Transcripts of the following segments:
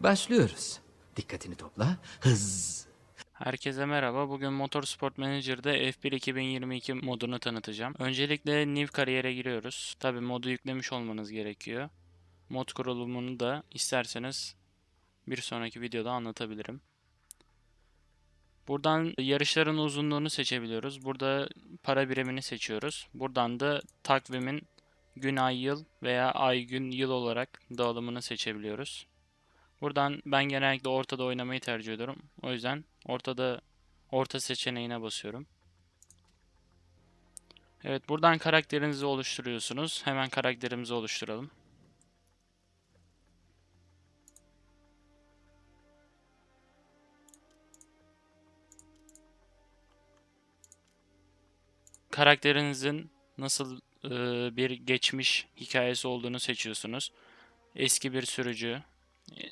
Başlıyoruz. Dikkatini topla. Hız. Herkese merhaba. Bugün Motorsport Manager'da F1 2022 modunu tanıtacağım. Öncelikle New kariyere giriyoruz. Tabi modu yüklemiş olmanız gerekiyor. Mod kurulumunu da isterseniz bir sonraki videoda anlatabilirim. Buradan yarışların uzunluğunu seçebiliyoruz. Burada para birimini seçiyoruz. Buradan da takvimin gün ay yıl veya ay gün yıl olarak dağılımını seçebiliyoruz. Buradan ben genellikle ortada oynamayı tercih ediyorum. O yüzden ortada orta seçeneğine basıyorum. Evet buradan karakterinizi oluşturuyorsunuz. Hemen karakterimizi oluşturalım. Karakterinizin nasıl e, bir geçmiş hikayesi olduğunu seçiyorsunuz. Eski bir sürücü,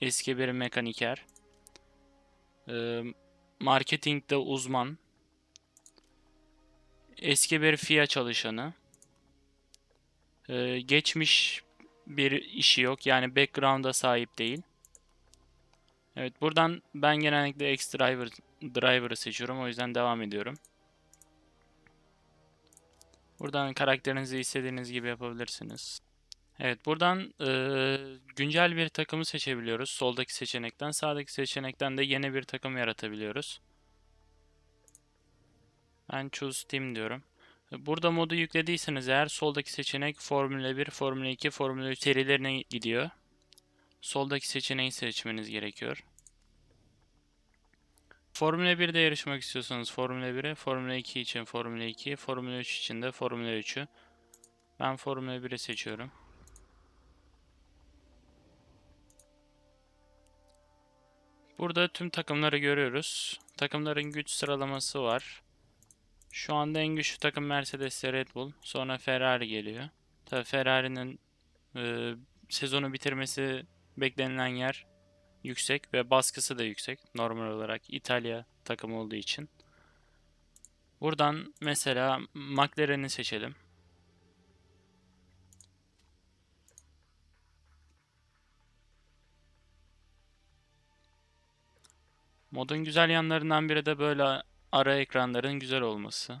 eski bir mekaniker, e, marketingde uzman, eski bir FIA çalışanı, e, geçmiş bir işi yok yani background'a sahip değil. Evet buradan ben genellikle X driver driver'ı seçiyorum o yüzden devam ediyorum. Buradan karakterinizi istediğiniz gibi yapabilirsiniz. Evet buradan eee, güncel bir takımı seçebiliyoruz. Soldaki seçenekten. Sağdaki seçenekten de yeni bir takım yaratabiliyoruz. Ben choose team diyorum. Burada modu yüklediyseniz eğer soldaki seçenek Formula 1, Formula 2, Formula 3 serilerine gidiyor. Soldaki seçeneği seçmeniz gerekiyor. Formula 1'de yarışmak istiyorsanız Formula 1'e, Formula 2 için Formula 2, Formula 3 için de Formula 3'ü. Ben Formula 1'i seçiyorum. Burada tüm takımları görüyoruz. Takımların güç sıralaması var. Şu anda en güçlü takım Mercedes Red Bull. Sonra Ferrari geliyor. Tabii Ferrari'nin e, sezonu bitirmesi beklenilen yer yüksek ve baskısı da yüksek. Normal olarak İtalya takımı olduğu için. Buradan mesela McLaren'i seçelim. Modun güzel yanlarından biri de böyle ara ekranların güzel olması.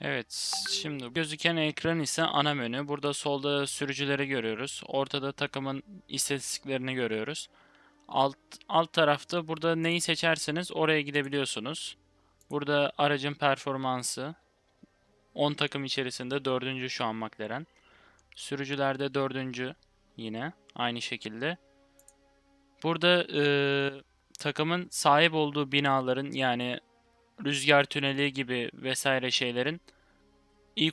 Evet, şimdi gözüken ekran ise ana menü. Burada solda sürücüleri görüyoruz. Ortada takımın istatistiklerini görüyoruz. Alt alt tarafta burada neyi seçerseniz oraya gidebiliyorsunuz. Burada aracın performansı, 10 takım içerisinde dördüncü şu an McLaren. Sürücülerde dördüncü yine aynı şekilde. Burada e, takımın sahip olduğu binaların yani rüzgar tüneli gibi vesaire şeylerin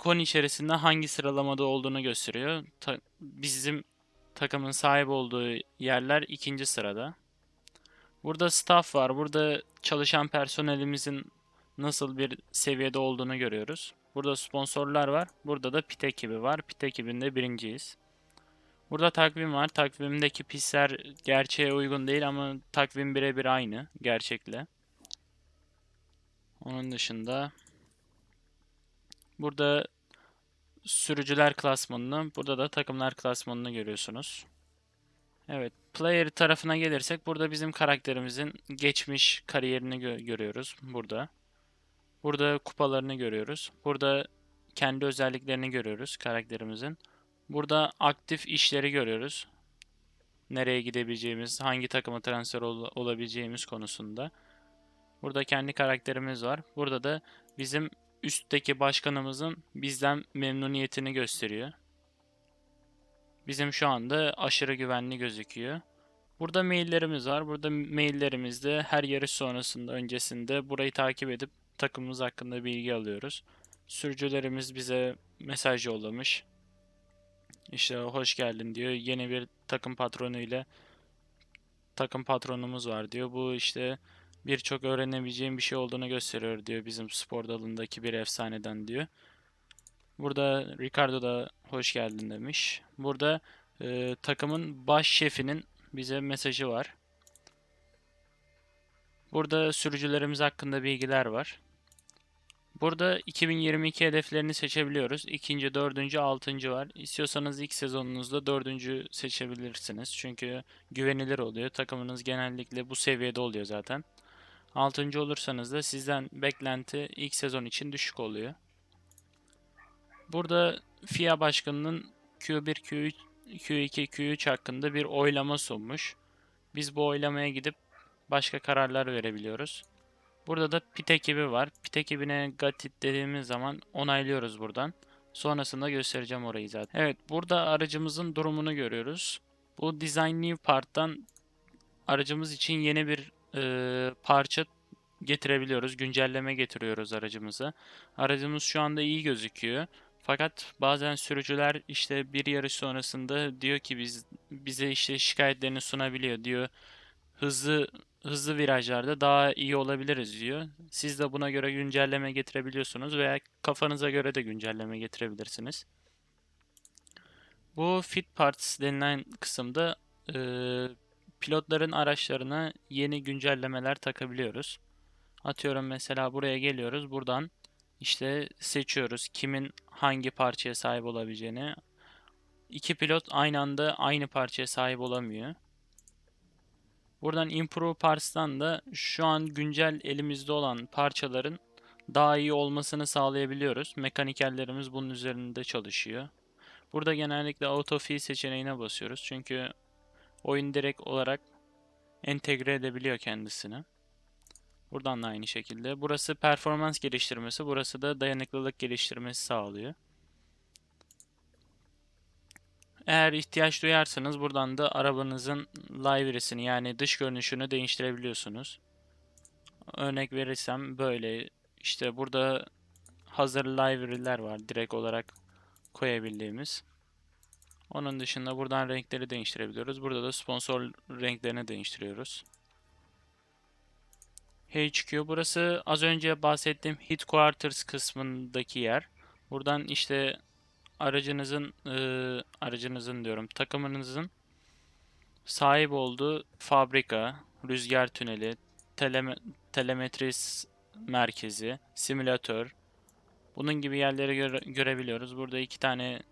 10 içerisinde hangi sıralamada olduğunu gösteriyor. Ta- bizim takımın sahip olduğu yerler ikinci sırada. Burada staff var. Burada çalışan personelimizin nasıl bir seviyede olduğunu görüyoruz. Burada sponsorlar var. Burada da pit ekibi var. Pit ekibinde birinciyiz. Burada takvim var. Takvimdeki pistler gerçeğe uygun değil ama takvim birebir aynı gerçekle. Onun dışında burada sürücüler klasmanını, burada da takımlar klasmanını görüyorsunuz. Evet, player tarafına gelirsek burada bizim karakterimizin geçmiş kariyerini gö- görüyoruz burada. Burada kupalarını görüyoruz. Burada kendi özelliklerini görüyoruz karakterimizin. Burada aktif işleri görüyoruz. Nereye gidebileceğimiz, hangi takıma transfer ol- olabileceğimiz konusunda. Burada kendi karakterimiz var. Burada da bizim üstteki başkanımızın bizden memnuniyetini gösteriyor. Bizim şu anda aşırı güvenli gözüküyor. Burada maillerimiz var. Burada maillerimizde her yarış sonrasında, öncesinde burayı takip edip takımımız hakkında bilgi alıyoruz. Sürücülerimiz bize mesaj yollamış. İşte hoş geldin diyor. Yeni bir takım patronu ile takım patronumuz var diyor. Bu işte birçok öğrenebileceğim bir şey olduğunu gösteriyor diyor bizim spor dalındaki bir efsaneden diyor. Burada Ricardo da hoş geldin demiş. Burada e, takımın baş şefinin bize mesajı var. Burada sürücülerimiz hakkında bilgiler var. Burada 2022 hedeflerini seçebiliyoruz. İkinci, dördüncü, altıncı var. İstiyorsanız ilk sezonunuzda dördüncü seçebilirsiniz. Çünkü güvenilir oluyor. Takımınız genellikle bu seviyede oluyor zaten. Altıncı olursanız da sizden beklenti ilk sezon için düşük oluyor. Burada FIA başkanının Q1, Q3, Q2, Q3 hakkında bir oylama sunmuş. Biz bu oylamaya gidip başka kararlar verebiliyoruz. Burada da pit ekibi var. Pit ekibine gatit dediğimiz zaman onaylıyoruz buradan. Sonrasında göstereceğim orayı zaten. Evet burada aracımızın durumunu görüyoruz. Bu Design New Part'tan aracımız için yeni bir e, parça getirebiliyoruz. Güncelleme getiriyoruz aracımıza. Aracımız şu anda iyi gözüküyor. Fakat bazen sürücüler işte bir yarış sonrasında diyor ki biz bize işte şikayetlerini sunabiliyor diyor. Hızlı hızlı virajlarda daha iyi olabiliriz diyor. Siz de buna göre güncelleme getirebiliyorsunuz veya kafanıza göre de güncelleme getirebilirsiniz. Bu Fit Parts denilen kısımda e, pilotların araçlarına yeni güncellemeler takabiliyoruz. Atıyorum mesela buraya geliyoruz. Buradan işte seçiyoruz kimin hangi parçaya sahip olabileceğini. İki pilot aynı anda aynı parçaya sahip olamıyor. Buradan Improve Parts'tan da şu an güncel elimizde olan parçaların daha iyi olmasını sağlayabiliyoruz. Mekanikerlerimiz bunun üzerinde çalışıyor. Burada genellikle Auto Fill seçeneğine basıyoruz. Çünkü oyun direkt olarak entegre edebiliyor kendisini. Buradan da aynı şekilde. Burası performans geliştirmesi, burası da dayanıklılık geliştirmesi sağlıyor. Eğer ihtiyaç duyarsanız buradan da arabanızın livery'sini yani dış görünüşünü değiştirebiliyorsunuz. Örnek verirsem böyle işte burada hazır livery'ler var direkt olarak koyabildiğimiz. Onun dışında buradan renkleri değiştirebiliyoruz. Burada da sponsor renklerini değiştiriyoruz. HQ burası az önce bahsettiğim Headquarters kısmındaki yer. Buradan işte aracınızın e, aracınızın diyorum takımınızın sahip olduğu fabrika, rüzgar tüneli, teleme, telemetris merkezi, simülatör bunun gibi yerleri göre, görebiliyoruz. Burada iki tane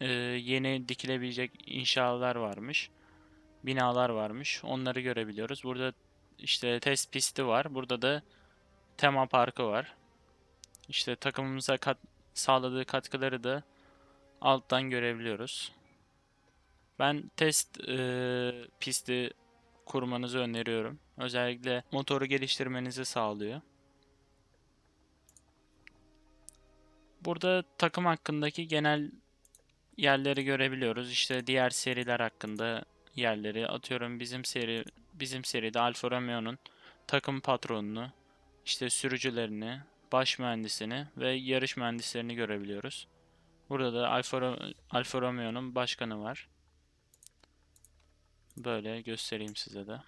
e, yeni dikilebilecek inşalar varmış. Binalar varmış. Onları görebiliyoruz. Burada işte test pisti var. Burada da tema parkı var. İşte takımımıza kat, sağladığı katkıları da alttan görebiliyoruz. Ben test e, pisti kurmanızı öneriyorum. Özellikle motoru geliştirmenizi sağlıyor. Burada takım hakkındaki genel yerleri görebiliyoruz. İşte diğer seriler hakkında yerleri atıyorum bizim seri bizim seride Alfa Romeo'nun takım patronunu, işte sürücülerini, baş mühendisini ve yarış mühendislerini görebiliyoruz. Burada da Alfa, Alfa Romeo'nun başkanı var. Böyle göstereyim size de.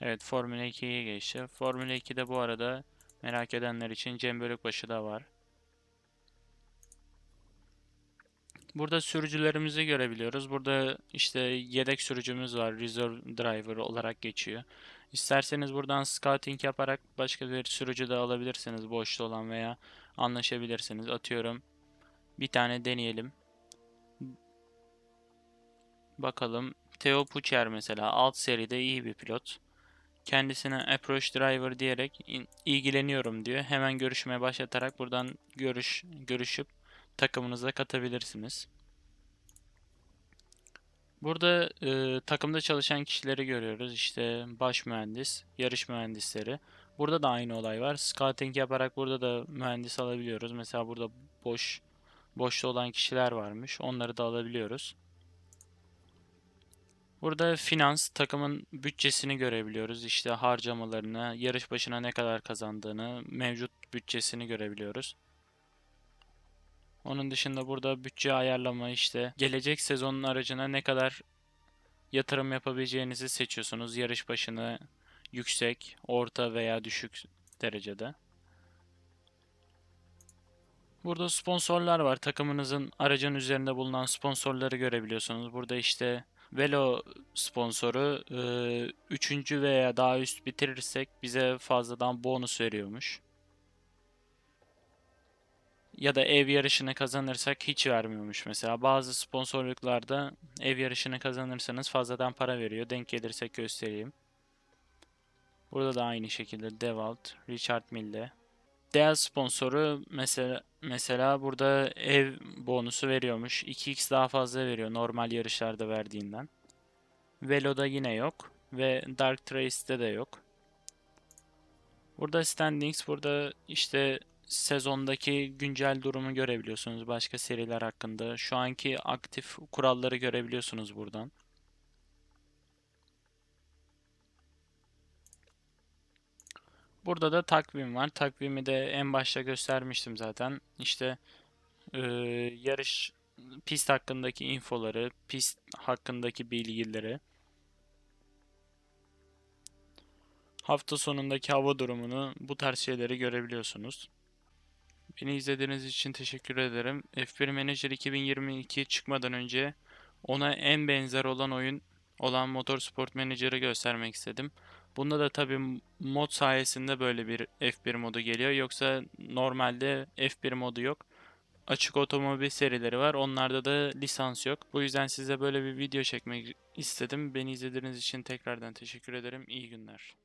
Evet Formula 2'ye geçti. Formula 2'de bu arada merak edenler için Cem Bölükbaşı da var. Burada sürücülerimizi görebiliyoruz. Burada işte yedek sürücümüz var. Reserve driver olarak geçiyor. İsterseniz buradan scouting yaparak başka bir sürücü de alabilirsiniz. Boşta olan veya anlaşabilirsiniz. Atıyorum bir tane deneyelim. Bakalım. Theo Pucher mesela alt seride iyi bir pilot. Kendisine approach driver diyerek ilgileniyorum diyor. Hemen görüşmeye başlatarak buradan görüş görüşüp takımınıza katabilirsiniz. Burada e, takımda çalışan kişileri görüyoruz. İşte baş mühendis, yarış mühendisleri. Burada da aynı olay var. Scouting yaparak burada da mühendis alabiliyoruz. Mesela burada boş boşta olan kişiler varmış. Onları da alabiliyoruz. Burada finans, takımın bütçesini görebiliyoruz. İşte harcamalarını, yarış başına ne kadar kazandığını, mevcut bütçesini görebiliyoruz. Onun dışında burada bütçe ayarlama işte gelecek sezonun aracına ne kadar yatırım yapabileceğinizi seçiyorsunuz. Yarış başına yüksek, orta veya düşük derecede. Burada sponsorlar var. Takımınızın aracın üzerinde bulunan sponsorları görebiliyorsunuz. Burada işte Velo sponsoru 3. veya daha üst bitirirsek bize fazladan bonus veriyormuş. Ya da ev yarışını kazanırsak hiç vermiyormuş mesela. Bazı sponsorluklarda ev yarışını kazanırsanız fazladan para veriyor. Denk gelirsek göstereyim. Burada da aynı şekilde Devalt, Richard Mille. Değer sponsoru mesela mesela burada ev bonusu veriyormuş. 2x daha fazla veriyor normal yarışlarda verdiğinden. Velo'da yine yok ve Dark Trace'de de yok. Burada standings, burada işte sezondaki güncel durumu görebiliyorsunuz başka seriler hakkında. Şu anki aktif kuralları görebiliyorsunuz buradan. Burada da takvim var. Takvimi de en başta göstermiştim zaten. İşte e, yarış pist hakkındaki infoları, pist hakkındaki bilgileri, hafta sonundaki hava durumunu, bu tarz şeyleri görebiliyorsunuz. Beni izlediğiniz için teşekkür ederim. F1 Manager 2022 çıkmadan önce ona en benzer olan oyun olan Motorsport Manager'ı göstermek istedim. Bunda da tabii mod sayesinde böyle bir F1 modu geliyor. Yoksa normalde F1 modu yok. Açık otomobil serileri var. Onlarda da lisans yok. Bu yüzden size böyle bir video çekmek istedim. Beni izlediğiniz için tekrardan teşekkür ederim. İyi günler.